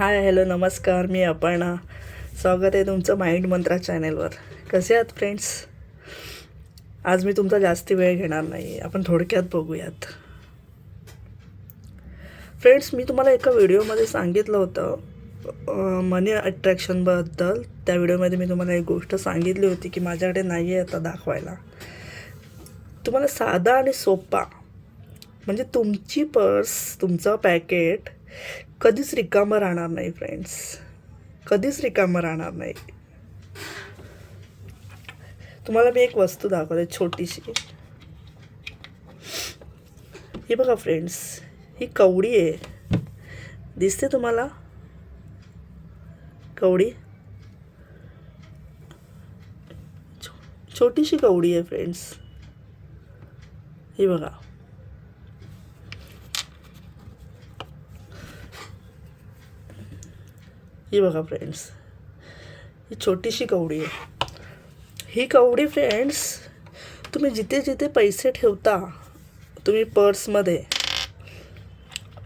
Hi hello नमस्कार. मी अपर्णा. स्वागत आहे तुमचं माइंड मंत्रा चॅनेलवर. कसे आहात फ्रेंड्स? आज मी तुमचा जास्ती वेळ घेणार नाही आपण थोडक्यात बघूयात. फ्रेंड्स मी तुम्हाला एका व्हिडिओमध्ये सांगितलं होतं मनी अट्रॅक्शनबद्दल त्या व्हिडिओमध्ये मी तुम्हाला एक गोष्ट सांगितली होती की माझ्याकडे नाही आहे आता दाखवायला. तुम्हाला साधा आणि सोपा म्हणजे तुमची पर्स तुमचं पॅकेट कधीच रिकामं राहणार नाही फ्रेंड्स कधीच रिकामं राहणार नाही. तुम्हाला मी एक वस्तू दाखवते छोटीशी. ही बघा फ्रेंड्स ही कवडी आहे. दिसते तुम्हाला? कवडी? छो- छोटीशी कवडी आहे फ्रेंड्स ही बघा. ही बघा फ्रेंड्स ही छोटीशी कवडी आहे. ही कवडी फ्रेंड्स तुम्ही जिथे जिथे पैसे ठेवता तुम्ही पर्समध्ये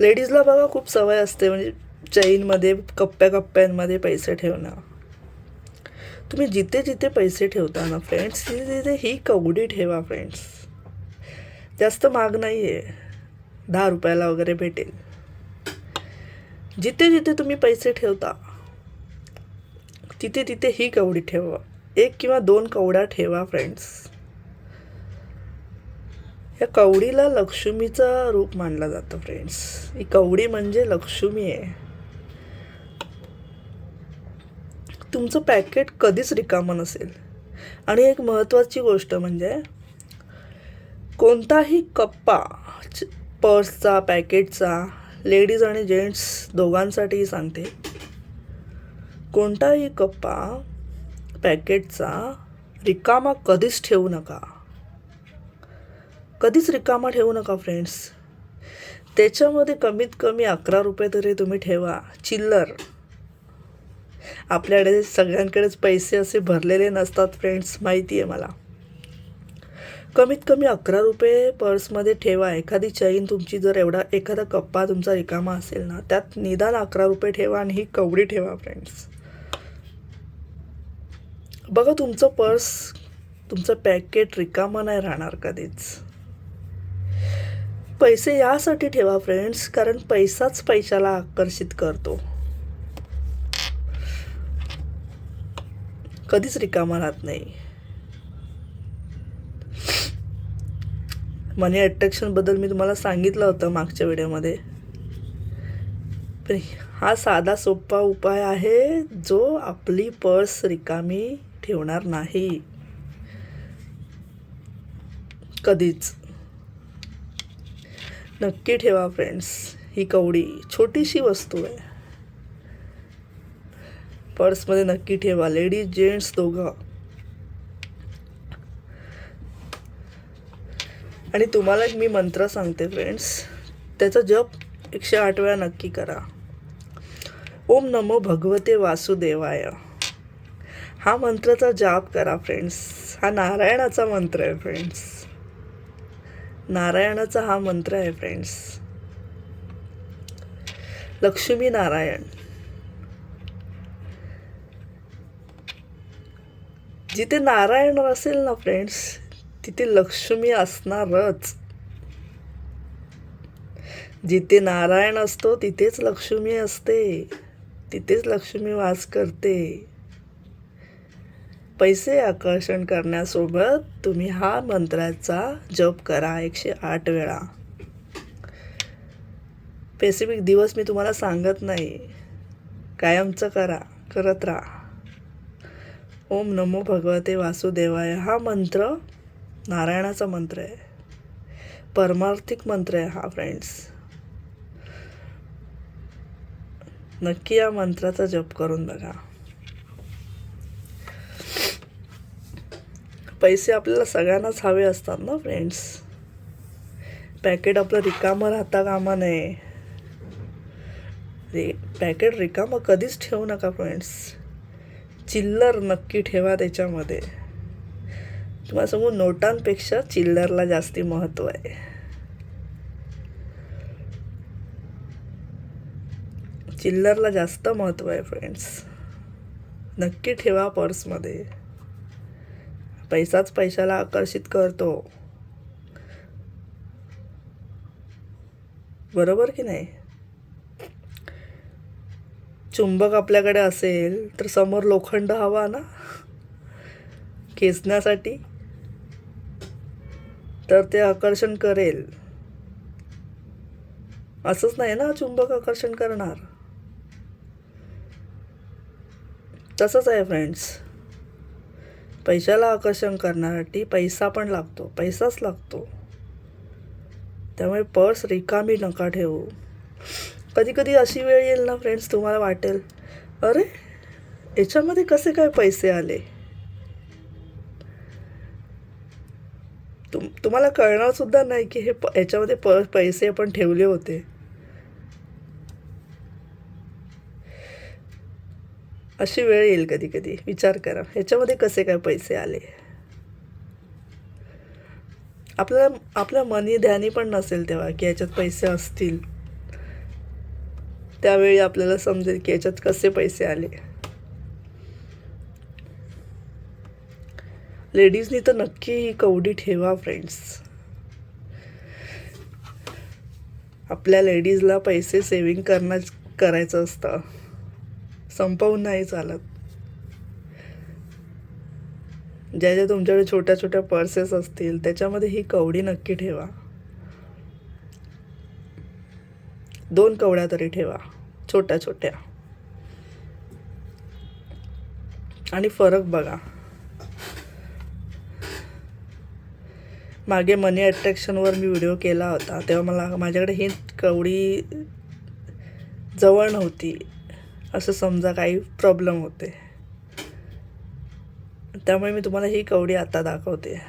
लेडीजला बघा खूप सवय असते म्हणजे चैनमध्ये कप्प्या कप्प्यांमध्ये पैसे ठेवणं. तुम्ही जिथे जिथे पैसे ठेवता ना फ्रेंड्स तिथे तिथे ही कवडी ठेवा फ्रेंड्स जास्त महाग नाही आहे दहा रुपयाला वगैरे भेटेल. जिथे जिथे तुम्ही पैसे ठेवता तिथे तिथे ही कवडी ठेवा. एक किंवा दोन कवड्या ठेवा फ्रेंड्स या कवडीला लक्ष्मीचं रूप मानलं जातं फ्रेंड्स ही कवडी म्हणजे लक्ष्मी आहे. तुमचं पॅकेट कधीच रिकामं नसेल. आणि एक महत्त्वाची गोष्ट म्हणजे कोणताही कप्पा पर्सचा पॅकेटचा लेडीज आणि जेंट्स दोघांसाठीही सांगते कोणताही कप्पा पॅकेटचा रिकामा कधीच ठेवू नका. कधीच रिकामा ठेवू नका फ्रेंड्स त्याच्यामध्ये कमीत कमी अकरा रुपये तरी तुम्ही ठेवा. चिल्लर. आपल्याकडे सगळ्यांकडेच पैसे असे भरलेले नसतात फ्रेंड्स माहिती आहे मला. कमीत कमी अकरा रुपये पर्समध्ये ठेवा. एखादी चैन तुमची जर एवढा एखादा कप्पा तुमचा रिकामा असेल ना त्यात निदान अकरा रुपये ठेवा आणि ही कवडी ठेवा फ्रेंड्स बघा तुमचं पर्स तुमचं पॅकेट रिकामा नाही राहणार कधीच. पैसे यासाठी ठेवा फ्रेंड्स कारण पैसाच पैशाला आकर्षित करतो. कधीच रिकामा राहत नाही. मनी अट्रॅक्शनबद्दल मी तुम्हाला सांगितलं होतं मागच्या व्हिडिओमध्ये पण हा साधा सोपा उपाय आहे जो आपली पर्स रिकामी ठेवणार नाही. कधीच. नक्की ठेवा फ्रेंड्स ही कवडी छोटीशी वस्तू आहे. पर्समध्ये नक्की ठेवा लेडीज जेंट्स दोघं. आणि तुम्हाला एक मी मंत्र सांगते फ्रेंड्स त्याचा जप एकशे आठ वेळा नक्की करा. ओम नमो भगवते वासुदेवाय. हा मंत्राचा जाप करा फ्रेंड्स हा नारायणाचा मंत्र आहे फ्रेंड्स नारायणाचा हा मंत्र आहे फ्रेंड्स लक्ष्मी नारायण. जिथे नारायण असेल ना फ्रेंड्स तिथे लक्ष्मी असणारच. जिथे नारायण असतो तिथेच लक्ष्मी असते. तिथेच लक्ष्मी वास करते. पैसे आकर्षण करण्यासोबत तुम्ही हा मंत्राचा जप करा एकशे आठ वेळा. स्पेसिफिक दिवस मी तुम्हाला सांगत नाही. कायमचं करा करत राहा. ओम नमो भगवते वासुदेवाय. हा मंत्र नारायणाचा मंत्र आहे. परमार्थिक मंत्र आहे हा फ्रेंड्स नक्की या मंत्राचा जप करून बघा. पैसे आपल्याला सगळ्यांनाच हवे असतात ना फ्रेंड्स पॅकेट आपलं रिकामं राहता कामा नये. रे पॅकेट रिकामं कधीच ठेवू नका फ्रेंड्स चिल्लर नक्की ठेवा त्याच्यामध्ये. तुम्हाला सांगू नोटांपेक्षा चिल्लरला जास्ती महत्त्व आहे. चिल्लरला जास्त महत्त्व आहे फ्रेंड्स नक्की ठेवा पर्समध्ये पैसाच पैशाला आकर्षित करतो. बरोबर की नाही? चुंबक आपल्याकडे असेल तर समोर लोखंड हवा ना? खेचण्यासाठी? तर ते आकर्षण करेल. असंच नाही ना चुंबक आकर्षण करणार? तसंच आहे फ्रेंड्स पैशाला आकर्षण करण्यासाठी पैसा पण लागतो पैसाच लागतो. त्यामुळे पर्स रिकामी नका ठेवू. कधी कधी अशी वेळ येईल ना फ्रेंड्स तुम्हाला वाटेल अरे याच्यामध्ये कसे काय पैसे आले? तुम तुम्हाला कळणार सुद्धा नाही की हे प याच्यामध्ये प पैसे आपण ठेवले होते. अशी वेळ येईल कधी कधी. विचार करा. ह्याच्यामध्ये कसे काय पैसे आले? आपल्याला आपल्या मनी ध्यानी पण नसेल तेव्हा की याच्यात पैसे असतील. त्यावेळी आपल्याला समजेल की याच्यात कसे पैसे आले. लेडीजनी तर नक्की ही कवडी ठेवा फ्रेंड्स आपल्या लेडीजला पैसे सेविंग करणं करायचं असतं. संपवून नाही चालत. ज्या ज्या तुमच्याकडे छोट्या छोट्या पर्सेस असतील त्याच्यामध्ये ही कवडी नक्की ठेवा. दोन कवड्या तरी ठेवा छोट्या छोट्या. आणि फरक बघा. मागे मनी अट्रॅक्शनवर मी व्हिडिओ केला होता तेव्हा मला माझ्याकडे ही कवडी जवळ नव्हती. असं समजा काही प्रॉब्लेम होते. त्यामुळे मी तुम्हाला ही कवडी आता दाखवते.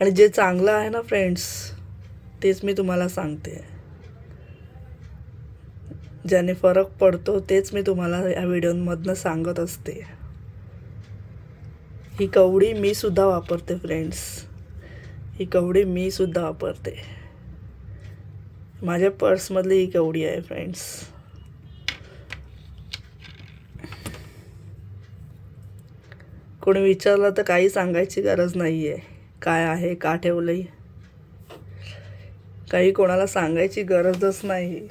आणि जे चांगलं आहे ना फ्रेंड्स तेच मी तुम्हाला सांगते. ज्याने फरक पडतो तेच मी तुम्हाला या व्हिडिओमधनं सांगत असते. ही कवडी मी सुद्धा वापरते फ्रेंड्स ही कवडी मी सुद्धा वापरते. माझ्या पर्समधली ही कवडी आहे फ्रेंड्स कोणी विचारलं तर काही सांगायची गरज नाही आहे काय आहे का ठेवलंय? काही कोणाला सांगायची गरजच नाही.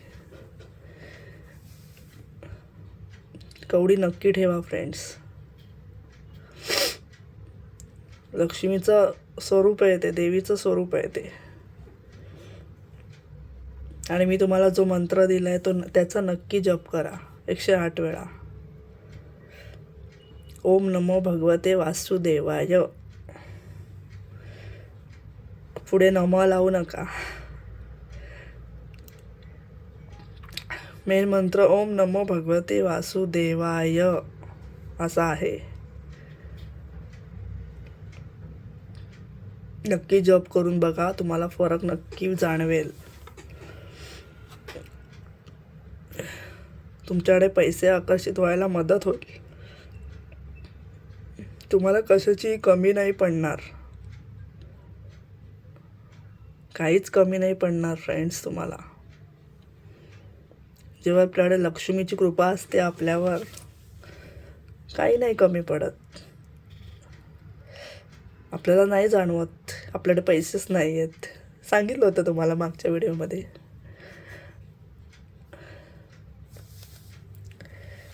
कवडी नक्की ठेवा फ्रेंड्स लक्ष्मीचं स्वरूप आहे ते देवीचं स्वरूप आहे ते. आणि मी तुम्हाला जो मंत्र दिला आहे तो त्याचा नक्की जप करा. एकशे आठ वेळा. ओम नमो भगवते वासुदेवाय. पुढे नम लावू नका. मेन मंत्र ओम नमो भगवते वासुदेवाय. असा आहे. नक्की जप करून बघा तुम्हाला फरक नक्की जाणवेल. तुमच्याकडे पैसे आकर्षित व्हायला मदत होईल. तुम्हाला कशाची कमी नाही पडणार. काहीच कमी नाही पडणार फ्रेंड्स तुम्हाला. जेव्हा आपल्याकडे लक्ष्मीची कृपा असते आपल्यावर काही नाही कमी पडत. आपल्याला नाही जाणवत आपल्याकडे पैसेच नाही आहेत सांगितलं होतं तुम्हाला मागच्या व्हिडिओमध्ये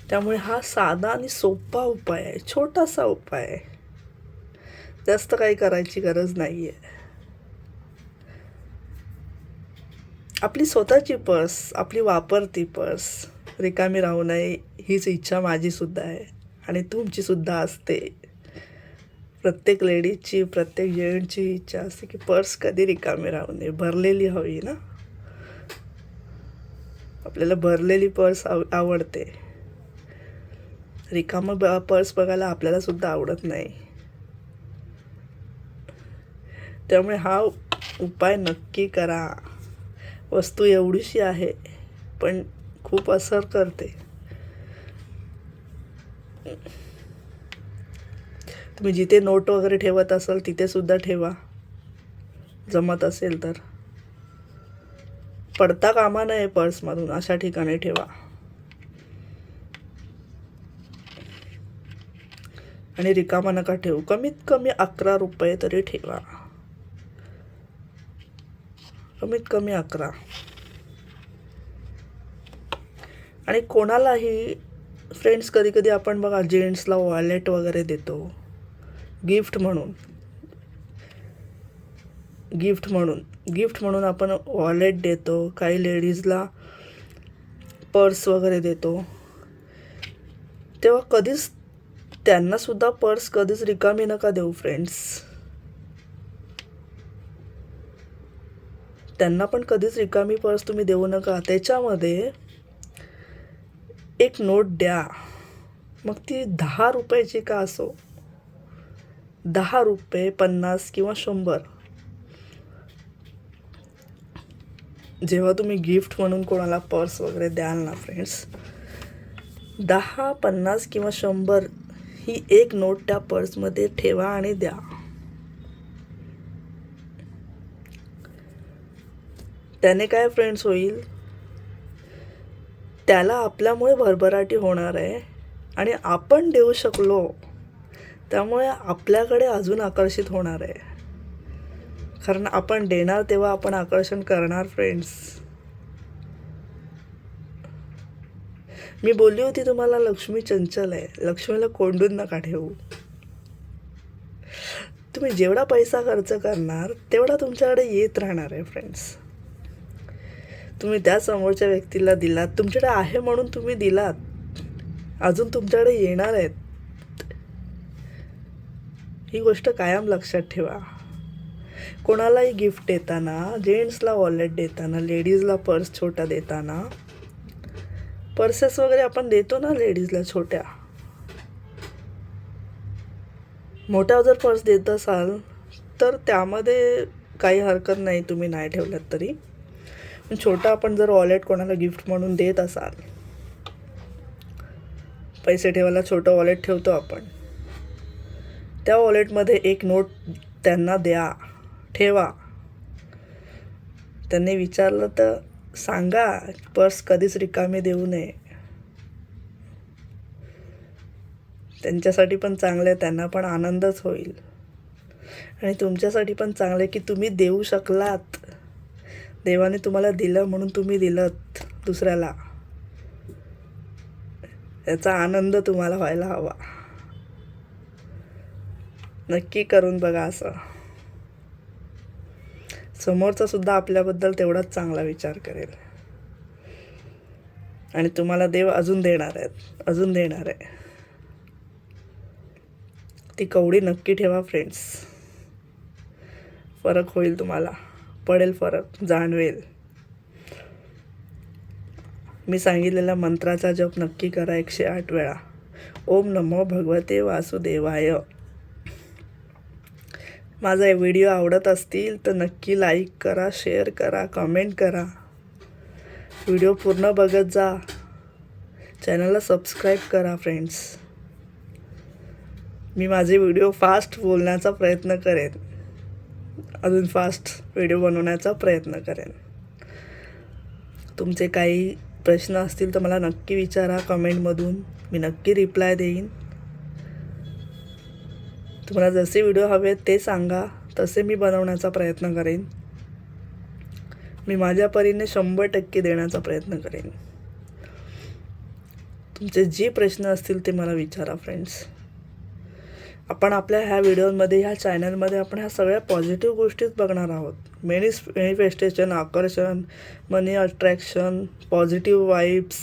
त्यामुळे हा साधा आणि सोपा उपाय आहे छोटासा उपाय आहे. जास्त काही करायची गरज नाही आहे आपली स्वतःची पर्स आपली वापरती पर्स रिकामी राहू नये हीच इच्छा माझीसुद्धा आहे आणि तुमचीसुद्धा असते. प्रत्येक लेडीजची प्रत्येक जेंटची इच्छा असते की पर्स कधी रिकामी राहू नये भरलेली हवी ना. आपल्याला भरलेली पर्स आव आवडते. रिकामं ब पर्स बघायला आपल्याला सुद्धा आवडत नाही. त्यामुळे हा उपाय नक्की करा. वस्तू एवढीशी आहे पण खूप असर करते. तुम्ही जिथे नोट वगैरे ठेवत असाल तिथे सुद्धा ठेवा. जमत असेल तर. पडता कामा नये पर्समधून अशा ठिकाणी ठेवा. आणि रिकामा नका ठेवू. कमीत कमी अकरा रुपये तरी ठेवा. कमीत कमी अकरा. आणि कोणालाही फ्रेंड्स कधी कधी आपण बघा जेंट्सला वॉलेट वगैरे देतो. गिफ्ट म्हणून. गिफ्ट म्हणून. गिफ्ट म्हणून आपण वॉलेट देतो. काही लेडीजला पर्स वगैरे देतो. तेव्हा कधीच त्यांनासुद्धा पर्स कधीच रिकामी नका देऊ फ्रेंड्स त्यांना पण कधीच रिकामी पर्स तुम्ही देऊ नका. त्याच्यामध्ये एक नोट द्या. मग ती दहा रुपयाची का असो? दहा रुपये पन्नास किंवा शंभर. जेव्हा तुम्ही गिफ्ट म्हणून कोणाला पर्स वगैरे द्याल ना फ्रेंड्स दहा पन्नास किंवा शंभर ही एक नोट त्या पर्समध्ये ठेवा आणि द्या. त्याने काय फ्रेंड्स होईल? त्याला आपल्यामुळे भरभराटी होणार आहे आणि आपण देऊ शकलो त्यामुळे आपल्याकडे अजून आकर्षित होणार आहे. कारण आपण देणार तेव्हा आपण आकर्षण करणार फ्रेंड्स मी बोलली होती तुम्हाला लक्ष्मी चंचल आहे. लक्ष्मीला कोंडून नका ठेवू. तुम्ही जेवढा पैसा खर्च करणार तेवढा तुमच्याकडे येत राहणार आहे फ्रेंड्स तुम्ही त्या समोरच्या व्यक्तीला दिलात. तुमच्याकडे आहे म्हणून तुम्ही दिलात. अजून तुमच्याकडे येणार आहेत. ही गोष्ट कायम लक्षात ठेवा. कोणालाही गिफ्ट देताना जेंट्सला वॉलेट देताना लेडीजला पर्स छोटा देताना पर्सेस वगैरे आपण देतो ना लेडीजला छोट्या? मोठ्या जर पर्स देत असाल तर त्यामध्ये काही हरकत नाही तुम्ही नाही ठेवलात तरी. पण छोटा आपण जर वॉलेट कोणाला गिफ्ट म्हणून देत असाल पैसे ठेवायला छोटं वॉलेट ठेवतो आपण. त्या वॉलेटमध्ये एक नोट त्यांना द्या ठेवा. त्यांनी विचारलं तर सांगा पर्स कधीच रिकामी देऊ नये. त्यांच्यासाठी पण चांगलं आहे त्यांना पण आनंदच होईल. आणि तुमच्यासाठी पण चांगलं आहे की तुम्ही देऊ शकलात. देवाने तुम्हाला दिलं म्हणून तुम्ही दिलं दुसऱ्याला. याचा आनंद तुम्हाला व्हायला हवा. नक्की करून बघा असं. समोरचा सुद्धा आपल्याबद्दल तेवढाच चांगला विचार करेल. आणि तुम्हाला देव अजून देणार आहेत अजून देणार आहे. ती कवडी नक्की ठेवा फ्रेंड्स फरक होईल तुम्हाला पडेल फरक जाणवेल. मी सांगितलेला मंत्राचा जप नक्की करा एकशे आठ वेळा. ओम नमो भगवते वासुदेवाय. माझा व्हिडिओ आवडत असतील तर नक्की लाईक करा शेअर करा कमेंट करा. व्हिडिओ पूर्ण बघत जा. चॅनलला सबस्क्राईब करा फ्रेंड्स मी माझे व्हिडिओ फास्ट बोलण्याचा प्रयत्न करेन. अजून फास्ट व्हिडिओ बनवण्याचा प्रयत्न करेन. तुमचे काही प्रश्न असतील तर मला नक्की विचारा कमेंटमधून मी नक्की रिप्लाय देईन. तुम्हाला जसे व्हिडिओ हवे आहेत ते सांगा तसे मी बनवण्याचा प्रयत्न करेन. मी माझ्या परीने शंभर टक्के देण्याचा प्रयत्न करेन. तुमचे जे प्रश्न असतील ते मला विचारा फ्रेंड्स आपण आपल्या ह्या व्हिडिओमध्ये ह्या चॅनलमध्ये आपण ह्या सगळ्या पॉझिटिव्ह गोष्टीच बघणार आहोत. मेनिस मेनिफेस्टेशन आकर्षण मनी अट्रॅक्शन पॉझिटिव्ह वाईब्स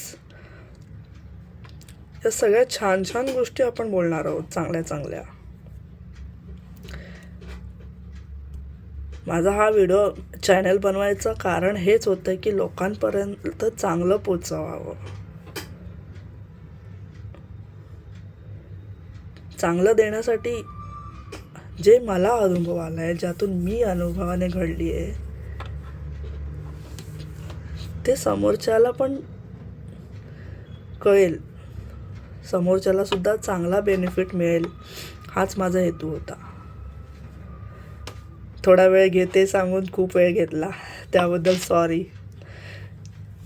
या सगळ्या छान छान गोष्टी आपण बोलणार आहोत चांगल्या चांगल्या माझा हा व्हिडिओ चॅनल बनवायचं कारण हेच होतं की लोकांपर्यंत चांगलं पोचवावं. चांगलं देण्यासाठी जे मला अनुभव आला आहे ज्यातून मी अनुभवाने घडली आहे ते समोरच्याला पण कळेल. समोरच्याला सुद्धा चांगला बेनिफिट मिळेल हाच माझा हेतू होता. थोडा वेळ घेते सांगून खूप वेळ घेतला. त्याबद्दल सॉरी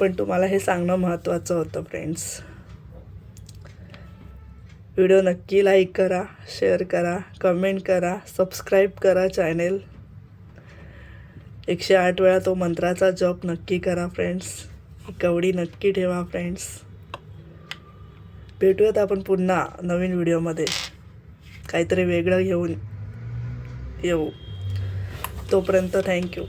पण तुम्हाला हे सांगणं महत्त्वाचं होतं फ्रेंड्स व्हिडिओ नक्की लाईक करा शेअर करा कमेंट करा सबस्क्राईब करा चॅनेल एकशे आठ वेळा तो मंत्राचा जप नक्की करा फ्रेंड्स कवडी नक्की ठेवा फ्रेंड्स भेटूयात आपण पुन्हा नवीन व्हिडिओमध्ये काहीतरी वेगळं घेऊन येऊ. तोपर्यंत थँक्यू.